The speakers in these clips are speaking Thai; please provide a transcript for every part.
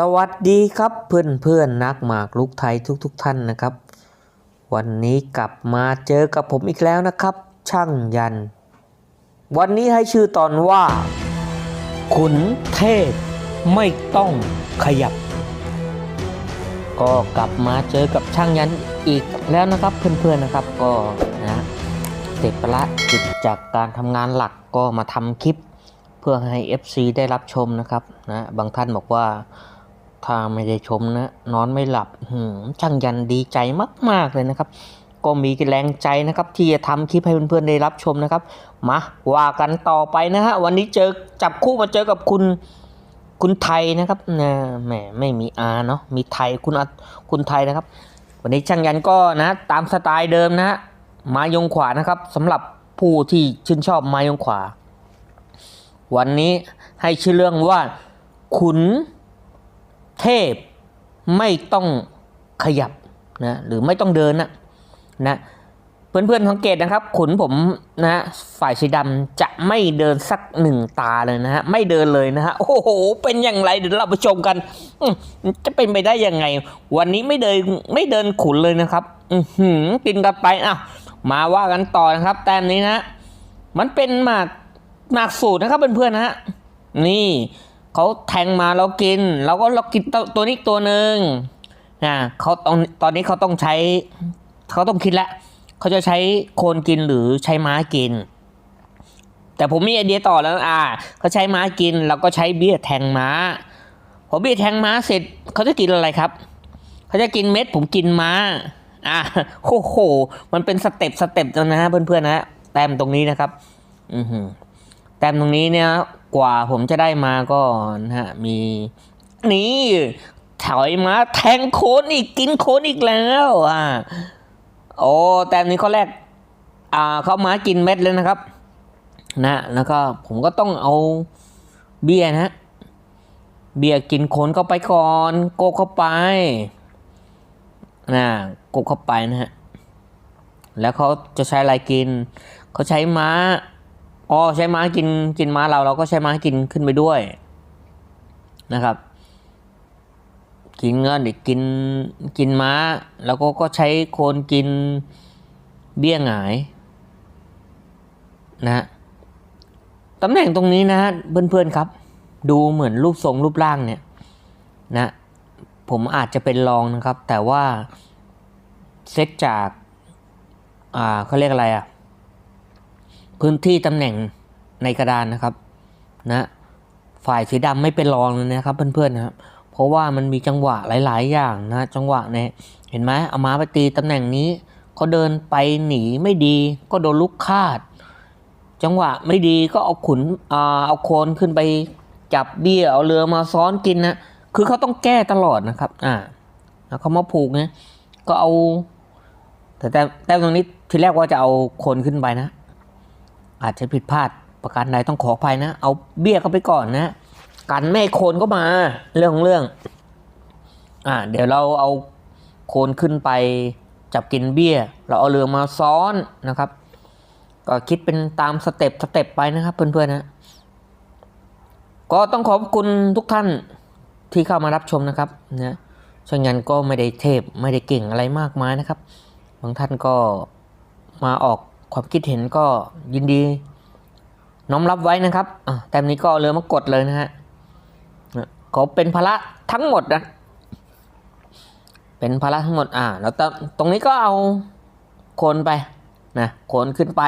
สวัสดีครับเพื่อนเพื่อนนักหมากลุกไทยทุกๆทท่านนะครับ วันนี้กลับมาเจอกับผมอีกแล้วนะครับ ช่างยัน วันนี้ให้ชื่อตอนว่า ขุนเทพไม่ต้องขยับ ก็กลับมาเจอกับช่างยันอีกแล้วนะครับเพื่อนๆนะครับก็นะเสร็จปละจิตจากการทำงานหลักก็มาทำคลิป เพื่อให้ FC ได้รับชมนะครับนะบางท่านบอกว่า ถ้าไม่ได้ชมนะ นอนไม่หลับหืมช่างยันดีใจมาก ๆ เลยนะครับ ก็มีแรงใจนะครับ ที่จะทำคลิปให้เพื่อนๆได้รับชมนะครับ มาว่ากันต่อไปนะฮะ วันนี้เจอจับคู่มาเจอกับคุณคุณไทยนะครับนะแหมไม่มีอาเนาะมีไทยคุณคุณไทยนะครับ วันนี้ช่างยันก็นะ ตามสไตล์เดิมนะฮะมายงขวานะครับสำหรับผู้ที่ชื่นชอบมายงขวา วันนี้ให้ชื่อเรื่องว่าขุน เทพไม่ต้องขยับนะหรือไม่ต้องเดินนะนะเพื่อนๆสังเกตนะครับ ขุนผมนะฮะฝ่ายสีดำจะไม่เดินสักหนึ่งตาเลยนะฮะไม่เดินเลยนะฮะโอ้โห เป็นอย่างไรเดี๋ยวเราไปชมกันจะเป็นไปได้ยังไง วันนี้ไม่เดินไม่เดินขุนเลยนะครับ อือหือกินกันไปอะมาว่ากันต่อนะครับ แต้มนี้นะ มันเป็นหมากหมากสูตรนะครับเพื่อนๆนะฮะนี่ เขาแทงมาเรากินเราก็เรากินตัวนี้ตัวหนึ่งนะเขาตอนตอนนี้เขาต้องใช้เขาต้องคิดแล้วเขาจะใช้โคนกินหรือใช้ม้ากิน แต่ผมมีไอเดียต่อแล้วอ่าเขาใช้ม้ากินเราก็ใช้เบี้ยแทงม้าพอเบี้ยแทงม้าเสร็จเขาจะกินอะไรครับเขาจะกินเม็ดผมกินม้าอ่าโอ้โห มันเป็นสเต็ปสเต็ปนะฮะเพื่อนๆนะฮะแต้มตรงนี้นะครับ อือหือแต้มตรงนี้เนี่ย กว่าผมจะได้มาก็นะฮะมีนี่ถอยมาแทงโคนอีกกินโคนอีกแล้วอ่าโอ้แต้มนี้ข้อแรกอ่าเขามากินเม็ดเลยนะครับ นะแล้วก็ผมก็ต้องเอาเบียร์นะเบียร์กินโคนเข้าไปก่อนโกเข้าไปนะโกกเข้าไปนะฮะแล้วเขาจะใช้อะไรกินเขาใช้ม้า อ๋อใช้ม้ากินกินม้าเราเราก็ใช้ม้ากินขึ้นไปด้วยนะครับ กินเงินเด็กกินกินม้า แล้วก็ก็ใช้โคนกินเบี้ยหงายนะฮะตำแหน่งตรงนี้นะฮะเพื่อนๆครับ ดูเหมือนรูปทรงรูปร่างเนี่ยนะผมอาจจะเป็นรองนะครับ แต่ว่าเซตจาก อ่าเขาเรียกอะไรอะ พื้นที่ตำแหน่งในกระดานนะครับนะฝ่ายสีดำไม่เป็นรองเลยนะครับ เพื่อนๆนะครับ เพราะว่ามันมีจังหวะหลาย ๆ อย่างนะจังหวะเนี่ยเห็นไหมเอาม้าไปตีตำแหน่งนี้เขาเดินไปหนีไม่ดีก็โดนลูกคาด จังหวะไม่ดีก็เอาขุนอ่าเอาโคนขึ้นไปจับเบี้ยเอาเรือมาซ้อนกินนะคือเขาต้องแก้ตลอดนะครับอ่าแล้วเขามาผูกเนี่ยก็เอาแต่แต่แต่ตรงนี้ทีแรกว่าจะเอาโคนขึ้นไปนะ อาจจะผิดพลาดประการใดต้องขออภัยนะ เอาเบี้ยเข้าไปก่อนนะกันไม่โคนก็มาเรื่องของเรื่อง อ่า เดี๋ยวเราเอาโคนขึ้นไปจับกินเบี้ย เราเอาเรือมาซ้อนนะครับ ก็คิดเป็นตามสเต็ปสเต็ปไปนะครับ เพื่อนๆนะ ก็ต้องขอบคุณทุกท่านที่เข้ามารับชมนะครับนะช่างยันก็ไม่ได้เทพไม่ได้เก่งอะไรมากมายนะครับ บางท่านก็มาออก ความคิดเห็นก็ยินดี น้อมรับไว้นะครับอะแต้มนี้ก็เอาเรือมากดเลยนะฮะขอเป็นภาระทั้งหมดนะ เป็นภาระทั้งหมด อ่า แล้วตตรงนี้ก็เอาโคนไปนะโคนขึ้นไป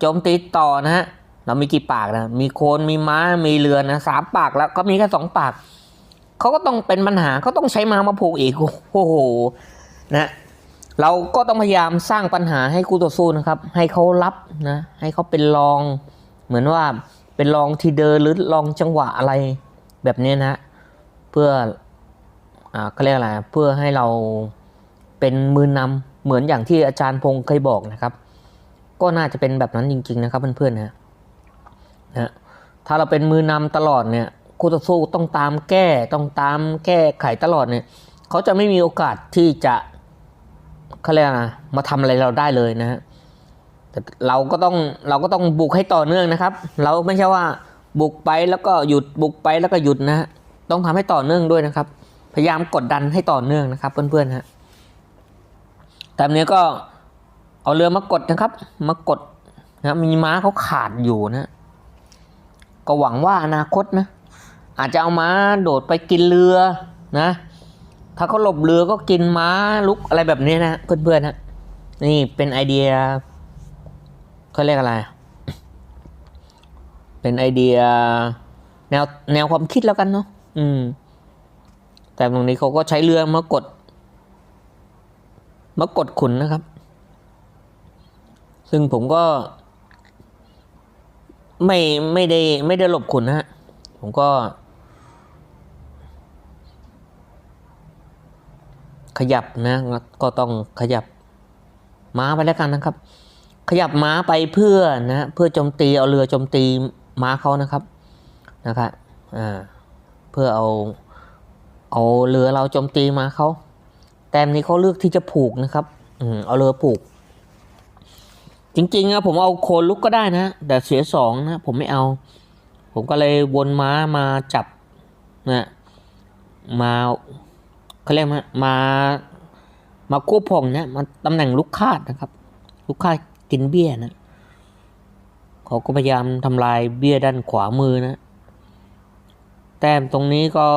โจมตีต่อนะฮะ เรามีกี่ปากนะ มีโคนมีม้า มีเรือนะสามปากแล้วก็มีแค่สองปาก เขาก็ต้องเป็นปัญหาเขาต้องใช้ม้ามาผูกอีก โอ้โห นะ เราก็ต้องพยายามสร้างปัญหาให้คู่ต่อสู้นะครับ ให้เขารับนะให้เขาเป็นรองเหมือนว่าเป็นรองทีเดินหรือรองจังหวะอะไรแบบนี้นะเพื่ออ่าก็เรียกอะไรเพื่อให้เราเป็นมือนำเหมือนอย่างที่อาจารย์พงศ์เคยบอกนะครับ ก็น่าจะเป็นแบบนั้นจริง ๆ นะครับเพื่อนๆนะนะถ้าเราเป็นมือนำตลอดเนี่ยคู่ต่อสู้ต้องตามแก้ต้องตามแก้ไขตลอดเนี่ยเขาจะไม่มีโอกาสที่จะ เขาเรียกนะมาทำอะไรเราได้เลยนะฮะแต่เราก็ต้องเราก็ต้องบุกให้ต่อเนื่องนะครับ เราไม่ใช่ว่าบุกไปแล้วก็หยุดบุกไปแล้วก็หยุดนะฮะต้องทำให้ต่อเนื่องด้วยนะครับ พยายามกดดันให้ต่อเนื่องนะครับ เพื่อนๆฮะแต่อันนี้ก็เอาเรือมากดนะครับ มากดนะมีม้าเขาขาดอยู่นะก็หวังว่าอนาคตนะอาจจะเอาม้าโดดไปกินเรือนะ ถ้าเขาหลบเรือก็กินม้าลุกอะไรแบบนี้นะเพื่อนๆนะนี่เป็นไอเดียเขาเรียกอะไร เป็นไอเดีย แนวแนวความคิดแล้วกันเนาะอืม แต่ตรงนี้เขาก็ใช้เรือมากดมากดขุนนะครับ ซึ่งผมก็ ไม่ไม่ได้ไม่ได้หลบขุนนะฮะผมก็ ขยับนะก็ต้องขยับม้าไปแล้วกันนะครับ ขยับม้าไปเพื่อนะเพื่อโจมตีเอาเรือโจมตีม้าเขานะครับนะครับอ่าเพื่อเอาเอาเรือเราโจมตีม้าเขาแต่นี้เขาเลือกที่จะผูกนะครับอืมเอาเรือผูก จริงๆอะผมเอาโคนลุกก็ได้นะแต่เสียสองนะผมไม่เอา ผมก็เลยวนม้ามาจับนะมา เขาเรียกมามามาควบพองเนี่ยมาตำแหน่งลูกคาดนะครับ ลูกคาดกินเบี้ยนะเขาก็พยายามทำลายเบี้ยด้านขวามือนะ แต้มตรงนี้ก็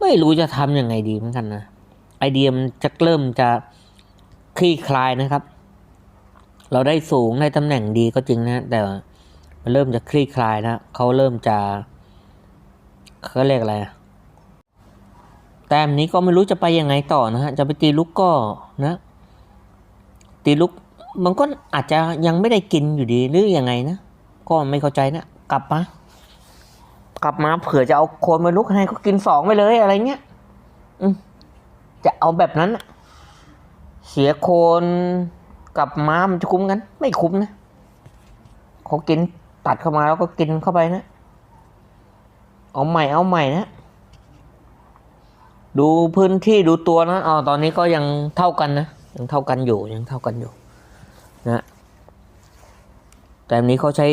ไม่รู้จะทำยังไงดีเหมือนกันนะไอเดียมจะเริ่มจะคลี่คลายนะครับ เราได้สูงได้ตำแหน่งดีก็จริงนะ แต่มันเริ่มจะคลี่คลายนะเขาเริ่มจะเขาเรียกอะไรอะ แต้มนี้ก็ไม่รู้จะไปยังไงต่อนะฮะ จะไปตีลุกก็นะ ตีลุกมันก็อาจจะยังไม่ได้กินอยู่ดีหรือยังไงนะ ก็ไม่เข้าใจนะ กลับมา กลับมาเผื่อจะเอาโคนมาลุกให้เขากินสองไปเลยอะไรเงี้ยอืมจะเอาแบบนั้นนะเสียโคนกับม้ามันจะคุ้มกัน ไม่คุ้มนะเขากินตัดเข้ามาแล้วก็กินเข้าไปนะ เอาใหม่เอาใหม่นะ ดูพื้นที่ดูตัวนะอ๋อตอนนี้ก็ยังเท่ากันนะ ยังเท่ากันอยู่ ยังเท่ากันอยู่นะแต่อันนี้เขาใช้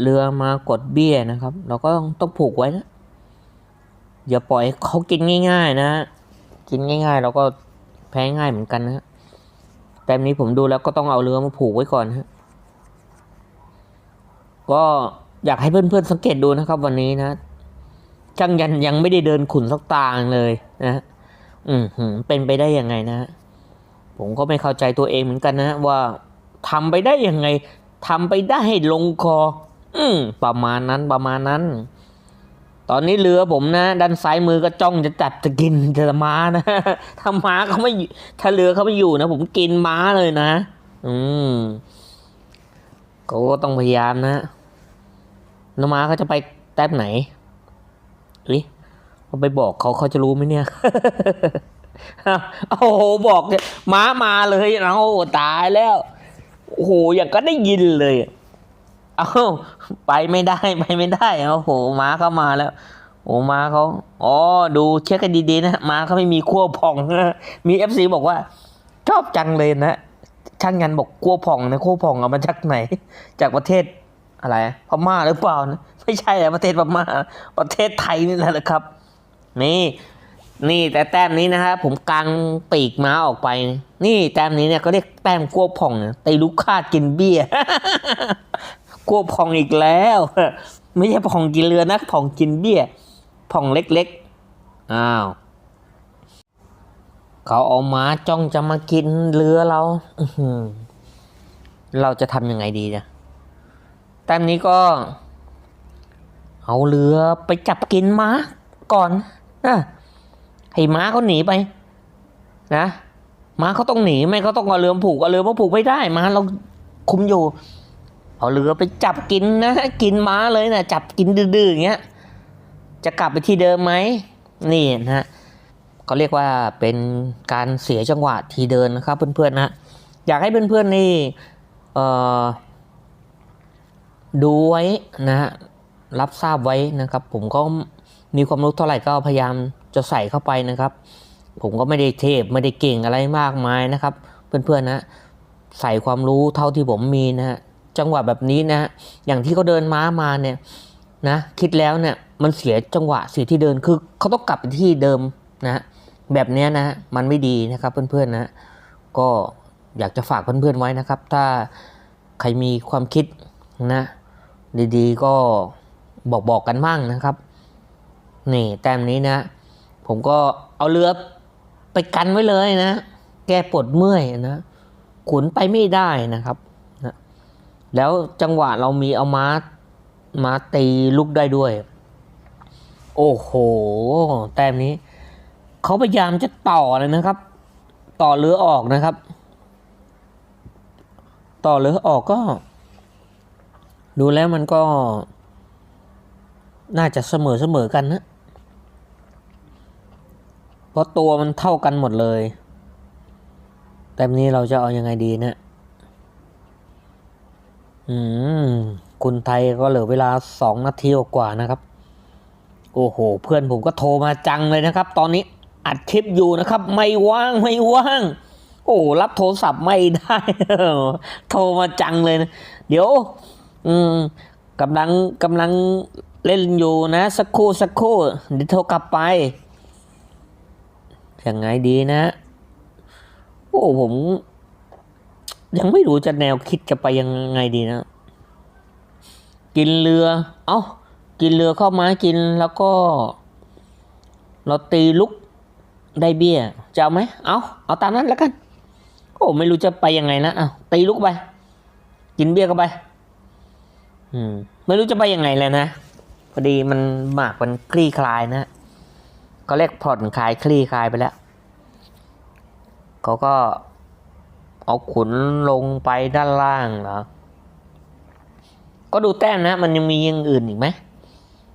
เรือมากดเบี้ยนะครับ เราก็ต้องผูกไว้นะ อย่าปล่อยเขากินง่าย ๆ นะ กินง่าย ๆ เราก็แพ้ง่ายเหมือนกันนะแต่อันนี้ผมดูแล้วก็ต้องเอาเรือมาผูกไว้ก่อนฮะก็อยากให้เพื่อนๆสังเกตดูนะครับวันนี้นะ ช่างยันยังไม่ได้เดินขุนสักตางเลยนะอืมเป็นไปได้ยังไงนะ ผมก็ไม่เข้าใจตัวเองเหมือนกันนะว่าทำไปได้ยังไงทำไปได้ให้ลงคอ อืมประมาณนั้นประมาณนั้น ตอนนี้เรือผมนะด้านซ้ายมือก็จ้องจะจับจะกินจะม้านะถ้าม้าเขาไม่ถ้าเรือเขาไม่อยู่นะผมกินม้าเลยนะ อืมเขาก็ต้องพยายามนะน้ม้าเขาจะไปแต้มไหน เฮ้ยเขาไปบอกเขาเขาจะรู้ไหมเนี่ยโอ้โหบอกเนี่ยม้ามาเลยนะโอ้ตายแล้วโอ้โหอย่างก็ได้ยินเลยเอาไปไม่ได้ไปไม่ได้โอ้โหม้าเข้ามาแล้ว โอ้ม้าเขาอ๋อดูเช็คกันดีๆนะม้าเขาไม่มีขั้วพองนะมีเอฟซีบอกว่า ชอบจังเลยนะช่างยันบอกขั้วพองนะขั้วพองเอามาจากไหน จากประเทศ อะไรพม่าหรือเปล่านะไม่ใช่อะประเทศพม่าประเทศไทยนี่แหละครับ นี่ นี่แต่แต้มนี้นะฮะผมกางปีกม้าออกไป นี่แต้มนี้เนี่ยก็เรียกแต้มกัวผ่องตีลูกคาดกินเบี้ยกัวผ่องอีกแล้ว ไม่ใช่ผ่องกินเรือนะผ่องกินเบี้ยผ่องเล็กๆอ้าวเขาเอาม้าจ้องจะมากินเรือเราเราจะทำยังไงดีเนี่ย แต้มนี้ก็ เอาเรือไปจับกินม้าก่อนนะให้ม้าเขาหนีไป นะม้าเขาต้องหนีไม่เขาต้องเอาเรือผูกเอาเรือมาผูกไม่ได้ม้าเราคุมอยู่เอาเรือไปจับกินนะกินม้าเลยนะจับกินดื้อๆอย่างเงี้ยจะกลับไปที่เดิมไหมนี่นะฮะเขาเรียกว่าเป็นการเสียจังหวะทีเดินนะครับเพื่อนๆนะอยากให้เพื่อนๆนี่เอ่อ ดูไว้นะรับทราบไว้นะครับ ผมก็มีความรู้เท่าไหร่ก็พยายามจะใส่เข้าไปนะครับ ผมก็ไม่ได้เทพไม่ได้เก่งอะไรมากมายนะครับ เพื่อนๆนะใส่ความรู้เท่าที่ผมมีนะฮะจังหวะแบบนี้นะอย่างที่เขาเดินม้ามาเนี่ยนะคิดแล้วเนี่ยมันเสียจังหวะเสียที่เดินคือเขาต้องกลับไปที่เดิมนะแบบนี้นะมันไม่ดีนะครับเพื่อนๆนะก็อยากจะฝากเพื่อนๆไว้นะครับ ถ้าใครมีความคิดนะ ดีๆ ก็บอกบอกกันมั่งนะครับ นี่แต้มนี้นะ ผมก็เอาเรือไปกันไว้เลยนะ แกปวดเมื่อยนะขุนไปไม่ได้นะครับนะแล้วจังหวะเรามีเอามามาตีลูกได้ด้วย โอ้โห แต้มนี้ เขาพยายามจะต่อเลยนะครับ ต่อเรือออกนะครับ ต่อเรือออกก็ ดูแล้วมันก็ น่าจะเสมอเสมอกันนะ เพราะตัวมันเท่ากันหมดเลย แต่นี้เราจะเอายังไงดีเนะี่ยอืม คุณไทยก็เหลือเวลาสองนาทีกว่านะครับ โอ้โห เพื่อนผมก็โทรมาจังเลยนะครับ ตอนนี้อัดคลิปอยู่นะครับ ไม่ว่างไม่ว่าง โอ้รับโทรศัพท์ไม่ได้ โทรมาจังเลยนะ เดี๋ยว อืมกำลังกำลังเล่นอยู่นะ สักครู่สักครู่เดี๋ยวโทรกลับไปยังไงดีนะ โอ้ผม ยังไม่รู้จะแนวคิดจะไปยังไงดีนะ กินเรือ เอา้า กินเรือเข้ามากินแล้วก็ เราตีลุกได้เบี้ยจะเอาไหมเอาเอาตามนั้นแล้วกัน โอ้ไม่รู้จะไปยังไงนะเอาตีลุกไป กินเบี้ยเข้าไป อืม ไม่รู้จะไปยังไงเลยนะ พอดีมันหมากมันคลี่คลายนะก็เรียกผ่อนคลายคลี่คลายไปแล้วเขาก็เอาขุนลงไปด้านล่างเหรอ ก็ดูแต้มนะ มันยังมีอย่างอื่นอีกไหม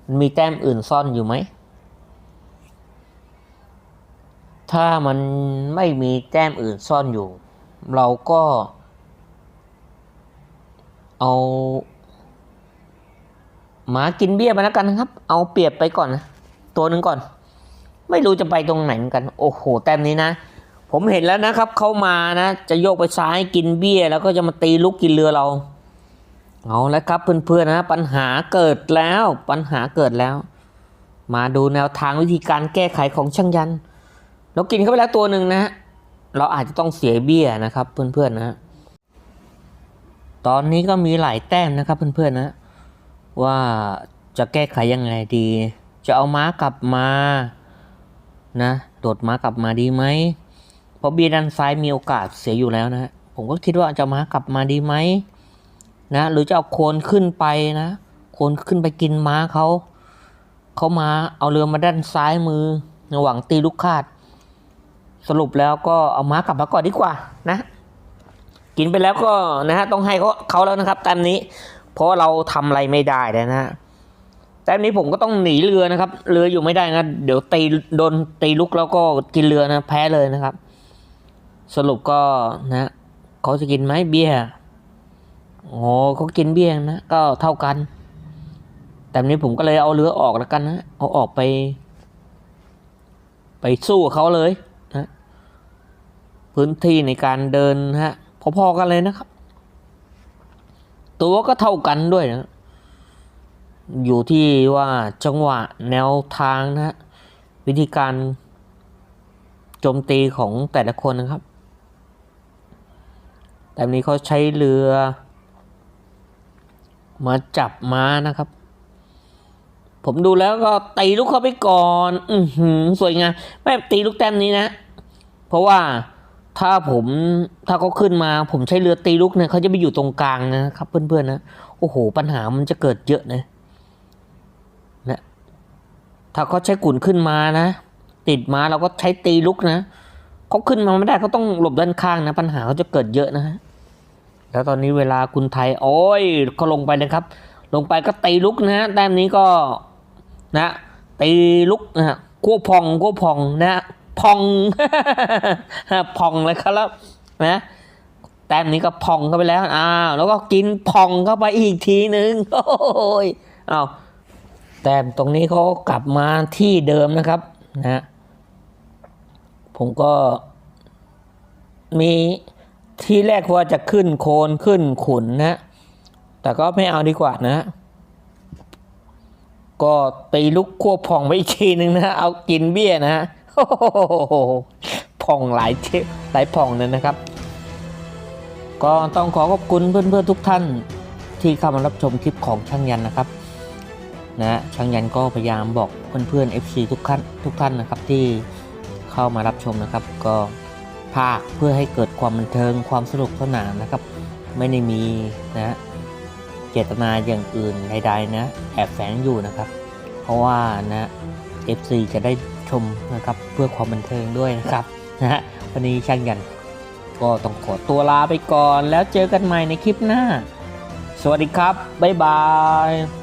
มันมีแต้มอื่นซ่อนอยู่ไหม ถ้ามันไม่มีแต้มอื่นซ่อนอยู่ เราก็ เอา หมากินเบี้ยไปแล้วกันครับ เอาเปรียบไปก่อนนะตัวหนึ่งก่อน ไม่รู้จะไปตรงไหนเหมือนกัน โอ้โห แต้มนี้นะ ผมเห็นแล้วนะครับเขามานะ จะโยกไปซ้ายกินเบี้ย แล้วก็จะมาตีลุกกินเรือเรา เอาแล้วครับเพื่อนๆนะปัญหาเกิดแล้วปัญหาเกิดแล้ว มาดูแนวทางวิธีการแก้ไขของช่างยัน เรากินเข้าไปแล้วตัวหนึ่งนะเราอาจจะต้องเสียเบี้ยนะครับ เพื่อนๆนะ ตอนนี้ก็มีหลายแต้มนะครับเพื่อนๆนะ ว่าจะแก้ไขยังไงดี จะเอาม้ากลับมานะโดดม้ากลับมาดีไหมเพราะเบียด้านซ้ายมีโอกาสเสียอยู่แล้วนะผมก็คิดว่าจะม้ากลับมาดีไหมนะหรือจะเอาโคนขึ้นไปนะโคนขึ้นไปกินม้าเขาเขามาเอาเรือมาด้านซ้ายมือระหว่างตีลูกคาด สรุปแล้วก็เอาม้ากลับมาก่อนดีกว่านะ กินไปแล้วก็นะฮะต้องให้เขาเขาแล้วนะครับตามนี้ เพราะเราทำอะไรไม่ได้เลยนะฮะแต่นี้ผมก็ต้องหนีเรือนะครับ เรืออยู่ไม่ได้นะ เดี๋ยวตีโดนตีลุกแล้วก็กินเรือนะ แพ้เลยนะครับ สรุปก็นะเขาจะกินไหมเบี้ยโอ้เขากินเบี้ยนะ ก็เท่ากัน แต่นี้ผมก็เลยเอาเรือออกแล้วกันนะเอาออกไป ไปสู้กับเขาเลยนะ พื้นที่ในการเดินนะฮะพอๆกันเลยนะครับ ตัวก็เท่ากันด้วยนะ อยู่ที่ว่าจังหวะแนวทางนะฮะวิธีการโจมตีของแต่ละคนนะครับ แต่นี้เขาใช้เรือ มาจับม้านะครับ ผมดูแล้วก็ตีลูกเข้าไปก่อน อือหือสวยงามไม่ตีลูกแต้มนี้นะ เพราะว่า ถ้าผมถ้าเขาขึ้นมาผมใช้เรือตีลูกเนี่ยเขาจะไปอยู่ตรงกลางนะครับ เพื่อนๆนะโอ้โห ปัญหามันจะเกิดเยอะนะนะถ้าเขาใช้กุ่นขึ้นมานะ ติดมาเราก็ใช้ตีลุกนะเขาขึ้นมาไม่ได้เขาต้องหลบด้านข้างนะ ปัญหาเขาจะเกิดเยอะนะฮะแล้วตอนนี้เวลาคุณไทย โอ้ยเขาลงไปนะครับ ลงไปก็ตีลุกนะฮะแต้มนี้ก็นะตีลุกนะฮะกู้พองกู้พองนะฮะ พองพองเลยครับนะแต้มนี้ก็พองเข้าไปแล้วอ้าวแล้วก็กินพองเข้าไปอีกทีหนึ่งโอ้ยเอาแต้มตรงนี้เขากลับมาที่เดิมนะครับนะผมก็มีที่แรกว่าจะขึ้นโคนขึ้นขุนนะ แต่ก็ไม่เอาดีกว่านะ ก็ตีลูกขั้วพองไปอีกทีหนึ่งนะ เอากินเบี้ยนะฮะ พองหลายเทหลายพองเลยนะครับ ก็ต้องขอขอบคุณเพื่อนๆทุกท่านที่เข้ามารับชมคลิปของช่างยันนะครับนะฮะช่างยันก็พยายามบอกเพื่อนๆ FC ทุกท่านทุกท่านนะครับที่เข้ามารับชมนะครับ ก็ภาคเพื่อให้เกิดความบันเทิงความสนุกสนานนะครับ ไม่ได้มีนะฮะเจตนาอย่างอื่นใดๆนะแอบแฝงอยู่นะครับ เพราะว่านะ FC จะได้ ชมนะครับเพื่อความบันเทิงด้วยนะครับนะฮะวันนี้ช่างยันก็ต้องขอตัวลาไปก่อนแล้วเจอกันใหม่ในคลิปหน้า สวัสดีครับ บ๊ายบาย